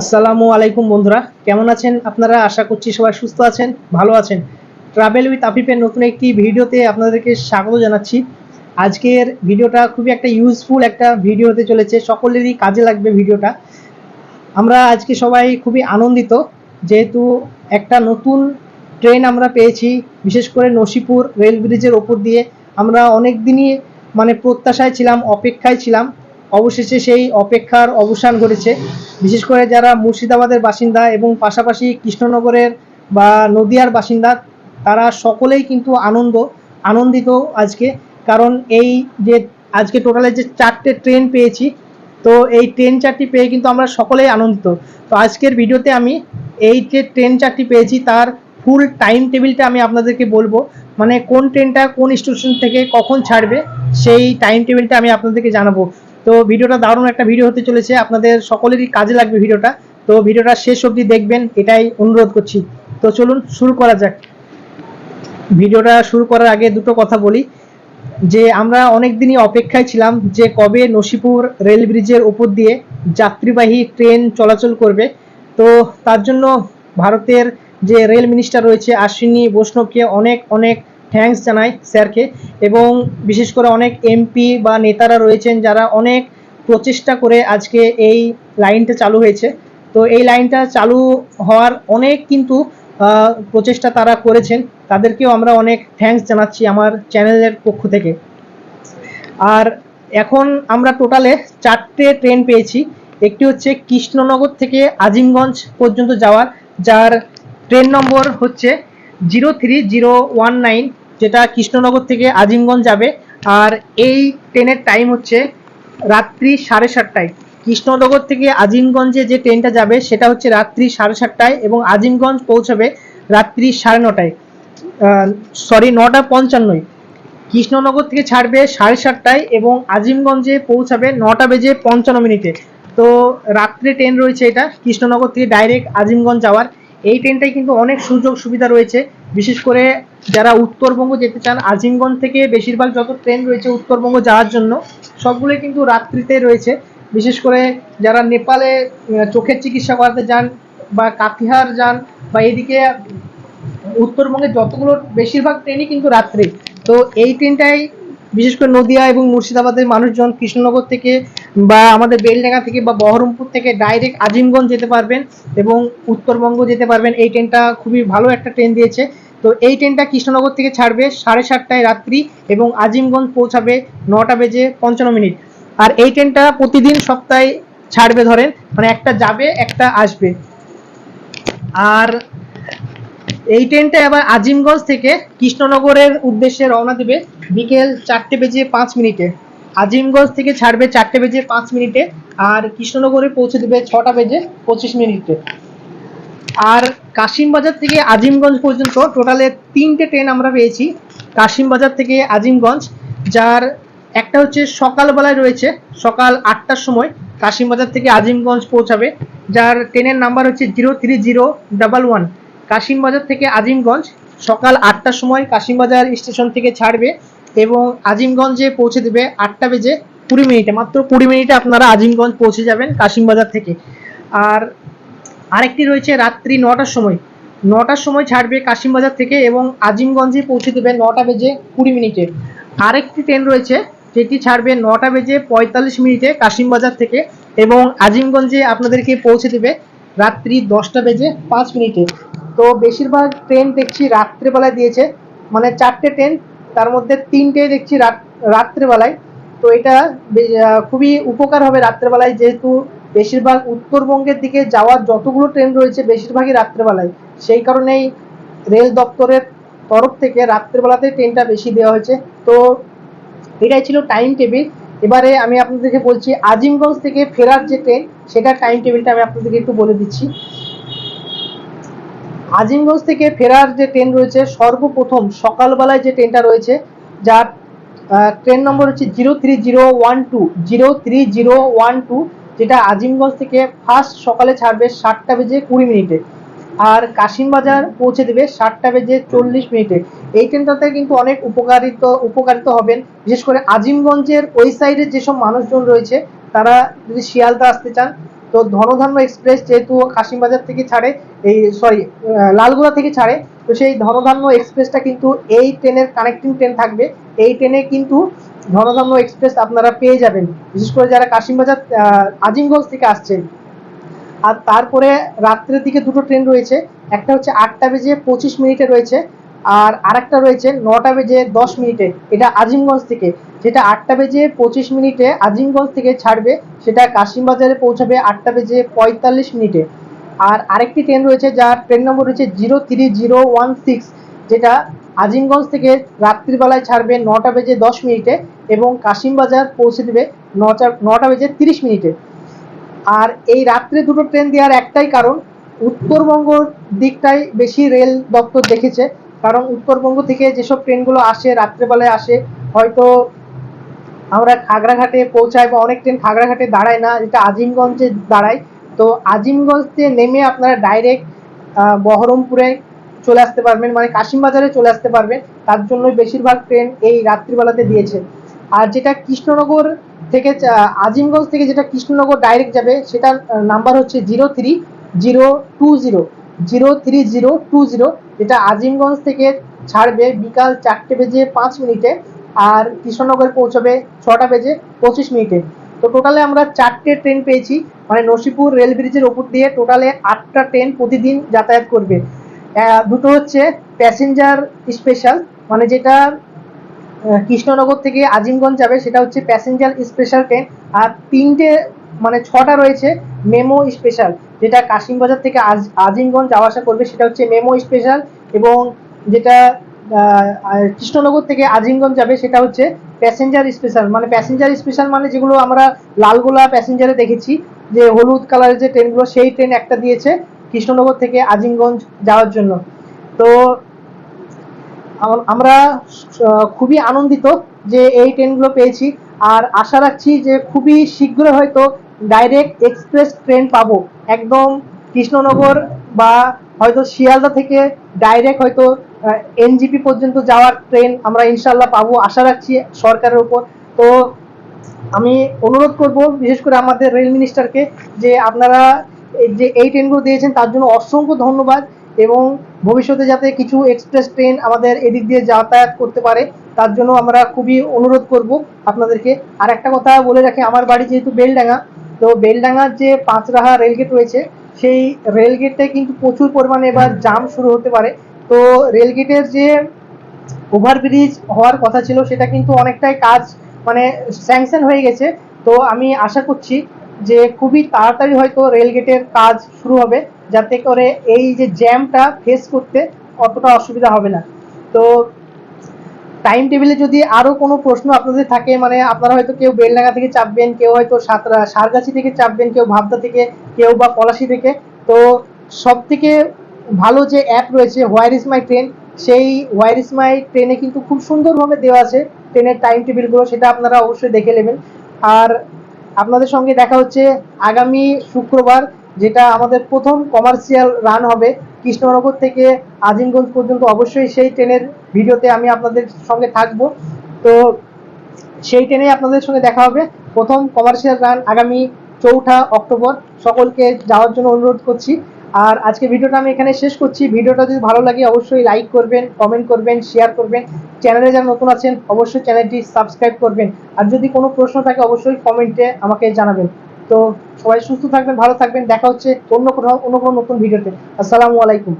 আসসালামু আলাইকুম বন্ধুরা, কেমন আছেন? আপনারা আশা করছি সবাই সুস্থ আছেন, ভালো আছেন। ট্রাভেল উইথ আফিফের নতুন একটি ভিডিওতে আপনাদেরকে স্বাগত জানাচ্ছি। আজকের ভিডিওটা খুবই একটা ইউজফুল একটা ভিডিও হতে চলেছে, সকলেরই কাজে লাগবে ভিডিওটা। আমরা আজকে সবাই খুবই আনন্দিত, যেহেতু একটা নতুন ট্রেন আমরা পেয়েছি, বিশেষ করে নসিপুর রেল ব্রিজের ওপর দিয়ে। আমরা অনেক দিনই মানে প্রত্যাশায় ছিলাম, অপেক্ষায় ছিলাম অবশেষে সেই অপেক্ষার অবসান ঘটেছে। বিশেষ করে যারা মুর্শিদাবাদের বাসিন্দা এবং পাশাপাশি কৃষ্ণনগরের বা নদিয়ার বাসিন্দা, তারা সকলেই কিন্তু আনন্দ, আনন্দিত আজকে। কারণ এই যে আজকে টোটালে যে চারটে ট্রেন পেয়েছি, তো এই ট্রেন চারটি পেয়ে কিন্তু আমরা সকলেই আনন্দিত। তো আজকের ভিডিওতে আমি এই যে ট্রেন চারটি পেয়েছি, তার ফুল টাইম টেবিলটা আমি আপনাদেরকে বলব। মানে কোন ট্রেনটা কোন স্টেশন থেকে কখন ছাড়বে, সেই টাইম টেবিলটা আমি আপনাদেরকে জানাব। তো ভিডিওটা দারুণ একটা ভিডিও হতে চলেছে। আপনাদের সকলেরই কাজে লাগবে ভিডিওটা। তো ভিডিওটা শেষ অবধি দেখবেন, এটাই অনুরোধ করছি। তো চলুন শুরু করা যাক। ভিডিওটা শুরু করার আগে দুটো কথা বলি। যে আমরা অনেক দিনই অপেক্ষায় ছিলাম যে কবে নসিপুর রেল ব্রিজের উপর দিয়ে যাত্রীবাহী ট্রেন চলাচল করবে। তো তার জন্য ভারতের যে রেল মিনিস্টার রয়েছে, আশ্বিনী, বৈষ্ণবকে অনেক অনেক থ্যাঙ্কস জানাই স্যারকে। এবং বিশেষ করে অনেক এমপি বা নেতারা রয়েছেন যারা অনেক প্রচেষ্টা করে আজকে এই লাইনটা চালু হয়েছে। তো এই লাইনটা চালু হওয়ার অনেক কিন্তু প্রচেষ্টা তারা করেছেন। তাদেরকেও আমরা অনেক থ্যাঙ্কস জানাচ্ছি আমার চ্যানেলের পক্ষ থেকে। আর এখন আমরা টোটালে চারটে ট্রেন পেয়েছি। একটি হচ্ছে কৃষ্ণনগর থেকে আজিমগঞ্জ পর্যন্ত যাওয়ার, যার ট্রেন নম্বর হচ্ছে zero three zero one nine যেটা কৃষ্ণনগর থেকে আজিমগঞ্জ যাবে। আর এই ট্রেনের টাইম হচ্ছে রাত্রি সাড়ে সাতটায়। কৃষ্ণনগর থেকে আজিমগঞ্জে যে ট্রেনটা যাবে, সেটা হচ্ছে রাত্রি সাড়ে সাতটায় এবং আজিমগঞ্জ পৌঁছাবে রাত্রি সাড়ে নটায়। সরি নটা পঞ্চান্নয়। কৃষ্ণনগর থেকে ছাড়বে সাড়ে সাতটায় এবং আজিমগঞ্জে পৌঁছাবে নটা বেজে পঞ্চান্ন মিনিটে। তো রাত্রে ট্রেন রয়েছে এটা। কৃষ্ণনগর থেকে ডাইরেক্ট আজিমগঞ্জ যাওয়ার। এই ট্রেনটাই কিন্তু অনেক সুযোগ সুবিধা রয়েছে। বিশেষ করে যারা উত্তরবঙ্গ যেতে চান, আজিমগঞ্জ থেকে বেশিরভাগ যত ট্রেন রয়েছে উত্তরবঙ্গ যাওয়ার জন্য সবগুলোই কিন্তু রাত্রিতে রয়েছে। বিশেষ করে যারা নেপালে চোখের চিকিৎসা করাতে যান বা কাটিহার যান বা এদিকে উত্তরবঙ্গে যতগুলো বেশিরভাগ ট্রেনই কিন্তু রাত্রে। তো এই ট্রেনটাই বিশেষ করে নদিয়া এবং মুর্শিদাবাদের মানুষজন কৃষ্ণনগর থেকে বা আমাদের বেলডাঙ্গা থেকে বা বহরমপুর থেকে ডাইরেক্ট আজিমগঞ্জ যেতে পারবেন এবং উত্তরবঙ্গ যেতে পারবেন। এই ট্রেনটা খুবই ভালো একটা ট্রেন দিয়েছে। তো এই ট্রেনটা কৃষ্ণনগর থেকে ছাড়বে সাড়ে সাতটায় রাত্রি এবং আজিমগঞ্জ পৌঁছাবে নটা বেজে পঞ্চান্ন মিনিট। আর এই ট্রেনটা প্রতিদিন সপ্তাহে ছাড়বে ধরেন মানে একটা যাবে, একটা আসবে। আর এই ট্রেনটা আবার আজিমগঞ্জ থেকে কৃষ্ণনগরের উদ্দেশ্যে রওনা দেবে বিকেল চারটে বেজে পাঁচ মিনিটে। আজিমগঞ্জ থেকে ছাড়বে চারটে বেজে পাঁচ মিনিটে আর কৃষ্ণনগরে পৌঁছে দেবে ছটা বেজে পঁচিশ মিনিটে। আর কাশিমবাজার থেকে আজিমগঞ্জ পর্যন্ত টোটালে তিনটে ট্রেন আমরা পেয়েছি। কাশিমবাজার থেকে আজিমগঞ্জ, যার একটা হচ্ছে সকালবেলায় রয়েছে, সকাল আটটার সময় কাশিমবাজার থেকে আজিমগঞ্জ পৌঁছাবে, যার ট্রেনের নাম্বার হচ্ছে zero three zero double one. Kasimbazar থেকে আজিমগঞ্জ সকাল আটটার সময় কাশিমবাজার স্টেশন থেকে ছাড়বে এবং আজিমগঞ্জে পৌঁছে দেবে আটটা বেজে কুড়ি মিনিটে। মাত্র কুড়ি মিনিটে আপনারা আজিমগঞ্জ পৌঁছে যাবেন কাশিমবাজার থেকে। আর আরেকটি রয়েছে রাত্রি নটার সময়। নটার সময় ছাড়বে কাশিমবাজার থেকে এবং আজিমগঞ্জে পৌঁছে দেবে নটা বেজে কুড়ি মিনিটে। আরেকটি ট্রেন রয়েছে যেটি ছাড়বে নটা বেজে পঁয়তাল্লিশ মিনিটে কাশিমবাজার থেকে এবং আজিমগঞ্জে আপনাদেরকে পৌঁছে দেবে রাত্রি দশটা বেজে পাঁচ মিনিটে। তো বেশিরভাগ ট্রেন দেখছি রাত্রেবেলায় দিয়েছে মানে চারটে ট্রেন, তার মধ্যে তিনটে দেখছি রাত রাত্রেবেলায়। তো এটা খুবই উপকার হবে রাত্রেবেলায় যেহেতু বেশিরভাগ উত্তরবঙ্গের দিকে যাওয়ার যতগুলো ট্রেন রয়েছে বেশিরভাগই রাত্রেবেলায়। সেই কারণেই রেল দপ্তরের তরফ থেকে রাত্রেবেলাতে ট্রেনটা বেশি দেওয়া হয়েছে। তো এটাই ছিল টাইম টেবিল এবারে আমি আপনাদেরকে বলছি, আজিমগঞ্জ থেকে ফেরার যে ট্রেন, সেটার টাইম টেবিলটা আমি আপনাদেরকে একটু বলে দিচ্ছি। আজিমগঞ্জ থেকে ফেরার যে ট্রেন রয়েছে, সর্বপ্রথম সকালবেলায় যে ট্রেনটা রয়েছে, যার ট্রেন নম্বর হচ্ছে zero three zero one two zero three zero one two যেটা আজিমগঞ্জ থেকে ফার্স্ট সকালে ছাড়বে সাতটা বেজে কুড়ি মিনিটে। আর কাশিমবাজার পৌঁছে দেবে সাতটা বেজে চল্লিশ মিনিটে। এই ট্রেনটাতে কিন্তু অনেক উপকারিত উপকারিত হবেন। বিশেষ করে আজিমগঞ্জের ওই সাইডের যেসব মানুষজন রয়েছে, তারা যদি শিয়ালদা আসতে চান তো ধনধান্য এক্সপ্রেস যেহেতু কাশিমবাজার থেকে ছাড়ে, এই সরি লালগোলা থেকে ছাড়ে, তো সেই ধনধান্য এক্সপ্রেসটা কিন্তু এই ট্রেনের কানেক্টিং ট্রেন থাকবে। এই ট্রেনে কিন্তু ধনধান্য এক্সপ্রেস আপনারা পেয়ে যাবেন। বিশেষ করে যারা কাশিমবাজার আজিমগঞ্জ থেকে আসছেন। আর তারপরে রাত্রের দিকে দুটো ট্রেন রয়েছে। একটা হচ্ছে আটটা বেজে পঁচিশ মিনিটে রয়েছে। আর আরেকটা রয়েছে নটা বেজে দশ মিনিটে, এটা আজিমগঞ্জ থেকে। যেটা আটটা বেজে পঁচিশ মিনিটে আজিমগঞ্জ থেকে ছাড়বে, সেটা কাশিমবাজারে পৌঁছাবে আটটা বেজে পঁয়তাল্লিশ মিনিটে। আর আরেকটি ট্রেন রয়েছে, যার ট্রেন নম্বর রয়েছে zero three zero one six, যেটা আজিমগঞ্জ থেকে রাত্রিবেলায় ছাড়বে নটা বেজে দশ মিনিটে এবং কাশিমবাজার পৌঁছে দেবে নটা নটা বেজে তিরিশ মিনিটে। আর এই রাত্রে দুটো ট্রেন দেওয়ার একটাই কারণ উত্তরবঙ্গ দিকটাই বেশি রেল দপ্তর দেখেছে। কারণ উত্তরবঙ্গ থেকে যেসব ট্রেনগুলো আসে, রাত্রেবেলায় আসে, হয়তো আমরা খাগড়াঘাটে পৌঁছাই বা অনেক ট্রেন খাগড়াঘাটে দাঁড়ায় না যেটা আজিমগঞ্জে দাঁড়ায়। তো আজিমগঞ্জে নেমে আপনারা ডাইরেক্ট বহরমপুরে চলে আসতে পারবেন মানে কাশিমবাজারে চলে আসতে পারবেন। তার জন্যই বেশিরভাগ ট্রেন এই রাত্রিবেলাতে দিয়েছে। আর যেটা কৃষ্ণনগর থেকে আজিমগঞ্জ থেকে যেটা কৃষ্ণনগর ডাইরেক্ট যাবে, সেটার নাম্বার হচ্ছে zero three zero two zero zero three zero two zero, যেটা আজিমগঞ্জ থেকে ছাড়বে বিকাল চারটে বেজে পাঁচ মিনিটে আর কৃষ্ণনগর পৌঁছবে ছটা বেজে পঁচিশ মিনিটে। তো টোটালে আমরা চারটে ট্রেন পেয়েছি মানে নসিপুর রেল ব্রিজের ওপর দিয়ে টোটালে আটটা ট্রেন প্রতিদিন যাতায়াত করবে। দুটো হচ্ছে প্যাসেঞ্জার স্পেশাল মানে যেটা কৃষ্ণনগর থেকে আজিমগঞ্জ যাবে, সেটা হচ্ছে প্যাসেঞ্জার স্পেশাল ট্রেন আর তিনটে মানে ছটা রয়েছে মেমো স্পেশাল, যেটা কাশিমবাজার থেকে আজ- আজিমগঞ্জ যাওয়া আসা করবে, সেটা হচ্ছে মেমো স্পেশাল এবং যেটা কৃষ্ণনগর থেকে আজিমগঞ্জ যাবে, সেটা হচ্ছে প্যাসেঞ্জার স্পেশাল। মানে প্যাসেঞ্জার স্পেশাল মানে যেগুলো আমরা লালগোলা প্যাসেঞ্জারে দেখেছি, যে হলুদ কালারের যে ট্রেনগুলো, সেই ট্রেন একটা দিয়েছে কৃষ্ণনগর থেকে আজিমগঞ্জ যাওয়ার জন্য। তো আমরা খুবই আনন্দিত যে এই ট্রেনগুলো পেয়েছি। আর আশা রাখছি যে খুবই শীঘ্রই হয়তো ডাইরেক্ট এক্সপ্রেস ট্রেন পাবো। একদম কৃষ্ণনগর বা হয়তো শিয়ালদা থেকে ডাইরেক্ট হয়তো এনজিপি পর্যন্ত যাওয়ার ট্রেন আমরা ইনশাল্লাহ পাবো, আশা রাখছি সরকারের উপর। তো আমি অনুরোধ করব, বিশেষ করে আমাদের রেল মিনিস্টারকে যে আপনারা যে এই ট্রেনগুলো দিয়েছেন, তার জন্য অসংখ্য ধন্যবাদ। এবং ভবিষ্যতে যাতে কিছু এক্সপ্রেস ট্রেন আমাদের এদিক দিয়ে যাতায়াত করতে পারে, তার জন্য আমরা খুবই অনুরোধ করব আপনাদেরকে। আর একটা কথা বলে রাখি, আমার বাড়ি যেহেতু বেলডাঙ্গা, তো বেলডাঙ্গার যে পাঁচরাহা রেলগেট রয়েছে, সেই রেলগেটটায় কিন্তু প্রচুর পরিমাণে এবার জাম শুরু হতে পারে। তো রেলগেটের যে ওভারব্রিজ হওয়ার কথা ছিল, সেটা কিন্তু অনেকটাই কাজ মানে স্যাংশন হয়ে গেছে। তো আমি আশা করছি যে খুবই তাড়াতাড়ি হয়তো রেলগেটের কাজ শুরু হবে। যাতে করে এই যে জ্যামটা ফেস করতে অতটা অসুবিধা হবে না। তো টাইম টেবিলে যদি আরও কোনো প্রশ্ন আপনাদের থাকে মানে আপনারা হয়তো কেউ বেলডাঙ্গা থেকে চাপবেন, কেউ হয়তো সাতরা, সারগাছি থেকে চাপবেন, কেউ ভাবদা থেকে, কেউ বা পলাশি থেকে, তো সব থেকে ভালো যে অ্যাপ রয়েছে হোয়ার ইজ মাই ট্রেন সেই হোয়ার ইজ মাই ট্রেনে কিন্তু খুব সুন্দরভাবে দেওয়া আছে ট্রেনের টাইম টেবিলগুলো সেটা আপনারা অবশ্যই দেখে নেবেন। আর আপনাদের সঙ্গে দেখা হচ্ছে আগামী শুক্রবার যেটা আমাদের প্রথম কমার্শিয়াল রান হবে কৃষ্ণনগর থেকে আজিমগঞ্জ পর্যন্ত। অবশ্যই সেই ট্রেনের ভিডিওতে আমি আপনাদের সঙ্গে থাকব। তো সেই ট্রেনে আপনাদের সঙ্গে দেখা হবে। প্রথম কমার্শিয়াল রান আগামী চৌঠা অক্টোবর। সকলকে যাওয়ার জন্য অনুরোধ করছি। আর আজকে ভিডিওটা আমি এখানে শেষ করছি। ভিডিওটা যদি ভালো লাগে অবশ্যই লাইক করবেন কমেন্ট করবেন শেয়ার করবেন। চ্যানেলে যারা নতুন আছেন, অবশ্যই চ্যানেলটি সাবস্ক্রাইব করবেন। আর যদি কোনো প্রশ্ন থাকে, অবশ্যই কমেন্টে আমাকে জানাবেন। তো সবাই সুস্থ থাকবেন, ভালো থাকবেন। দেখা হচ্ছে অন্য কোথাও অন্য কোনো নতুন ভিডিওতে। আসসালামু আলাইকুম।